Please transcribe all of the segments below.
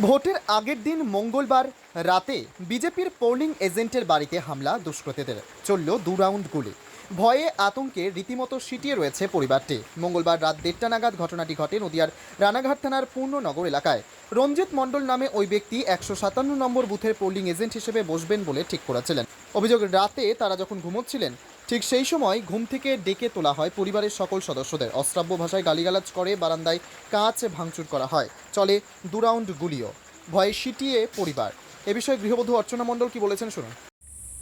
ভোটের আগের দিন মঙ্গলবার রাতে বিজেপির পোলিং এজেন্টের বাড়িতে হামলা, দুষ্কৃতীদের। চলল দু রাউন্ড গুলি। ভয়ে আতঙ্কে রীতিমতো সিটিয়ে রয়েছে পরিবারটি। মঙ্গলবার রাত দেড়টা নাগাদ ঘটনাটি ঘটে নদিয়ার রানাঘাট থানার পূর্ণনগর এলাকায়। রঞ্জিত মণ্ডল নামে ওই ব্যক্তি একশো সাতান্ন নম্বর বুথের পোলিং এজেন্ট হিসেবে বসবেন বলে ঠিক করেছিলেন। অভিযোগ, রাতে তারা যখন ঘুমোচ্ছিলেন ঠিক সেই সময় ঘুম থেকে ডেকে তোলা হয় পরিবারের সকল সদস্যদের। অশ্রাব্য ভাষায় গালিগালাজ করে, বারান্দায় কাঁচ ভাঙচুর করা হয়। চলে দু রাউন্ড গুলিও। ভয়ে সিটিয়ে পরিবার। এ বিষয়ে গৃহবধূ অর্চনা মণ্ডল কি বলেছেন শুনুন।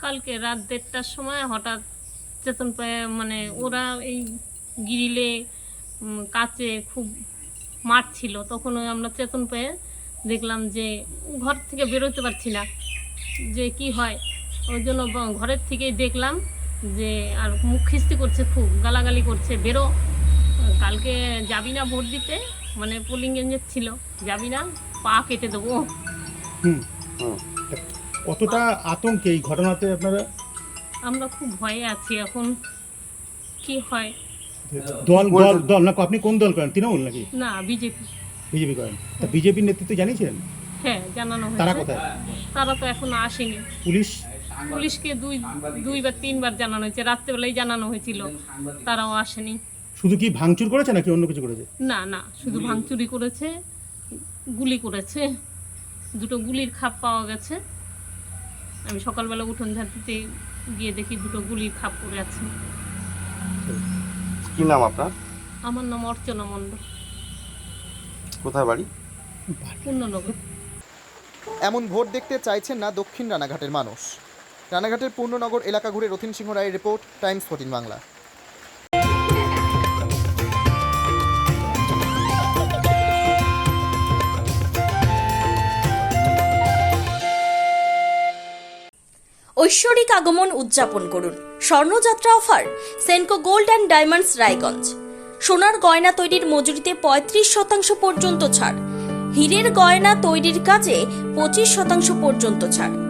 কালকে রাত দেড়টার সময় হঠাৎ চেতন পেয়ে মানে ওরা এই গিরিলে কাচে খুব মারছিল। তখন আমরা চেতন পেয়ে দেখলাম যে ঘর থেকে বেরোতে পারছি না। যে কি হয়? ওই জন্য ঘরের থেকেই দেখলাম যে আর মুখ খিস্তি করছে খুব গালাগালি করছে বেরো। কালকে যাবি না ভোট দিতে? মানে পোলিং এজেন্ট ছিল যাবি না? পা কেটে দেবো। হুম কতটা আতঙ্কে এই ঘটনাতে আপনারা? আমরা খুব ভয়ে আছি এখন। কি হয়? দল দল দল না আপনি কোন দল করেন? তৃণমূল নাকি? না বিজেপি। বিজেপি করেন। তা বিজেপির নেতৃত্ব জানিয়েছিলেন? হ্যাঁ জানানো তারা কোথায়? তারা তো এখনও আসেনি। পুলিশ? পুলিশকে দুই দুইবার তিনবার জানানো হয়েছে। রাত্রেবেলায় জানানো হয়েছিল তারাও আসেনি। শুধু কি ভাঙচুর করেছে নাকি অন্য কিছু করেছে? না না শুধু ভাঙচুরি করেছে গুলি করেছে। দুটো গুলির খাপ পাওয়া গেছে। আমি সকালবেলা উঠোন ঝাঁটিতে গিয়ে দেখি দুটো গুলির খাপ পড়ে আছে। কি নাম আপনার? আমার নাম অর্চনা মণ্ডল। কোথায় বাড়ি? পূর্ণনগর। এমন ভোট দেখতে চাইছেন না দক্ষিণ রানাঘাটের মানুষ। রানাঘাটের পূর্ণনগর এলাকা ঘুরে রথিন সিংহ রায়ের রিপোর্ট, টাইমস ফোর্টিন বাংলা। ঐশ্বরিক আগমন উদযাপন করুন। স্বর্ণযাত্রা offer, Senco gold and diamonds, Raiganj. সোনার গয়না তৈরির মজুরিতে পঁয়ত্রিশ শতাংশ পর্যন্ত ছাড়। হীরের গয়না তৈরির কাজে পঁচিশ শতাংশ পর্যন্ত ছাড়।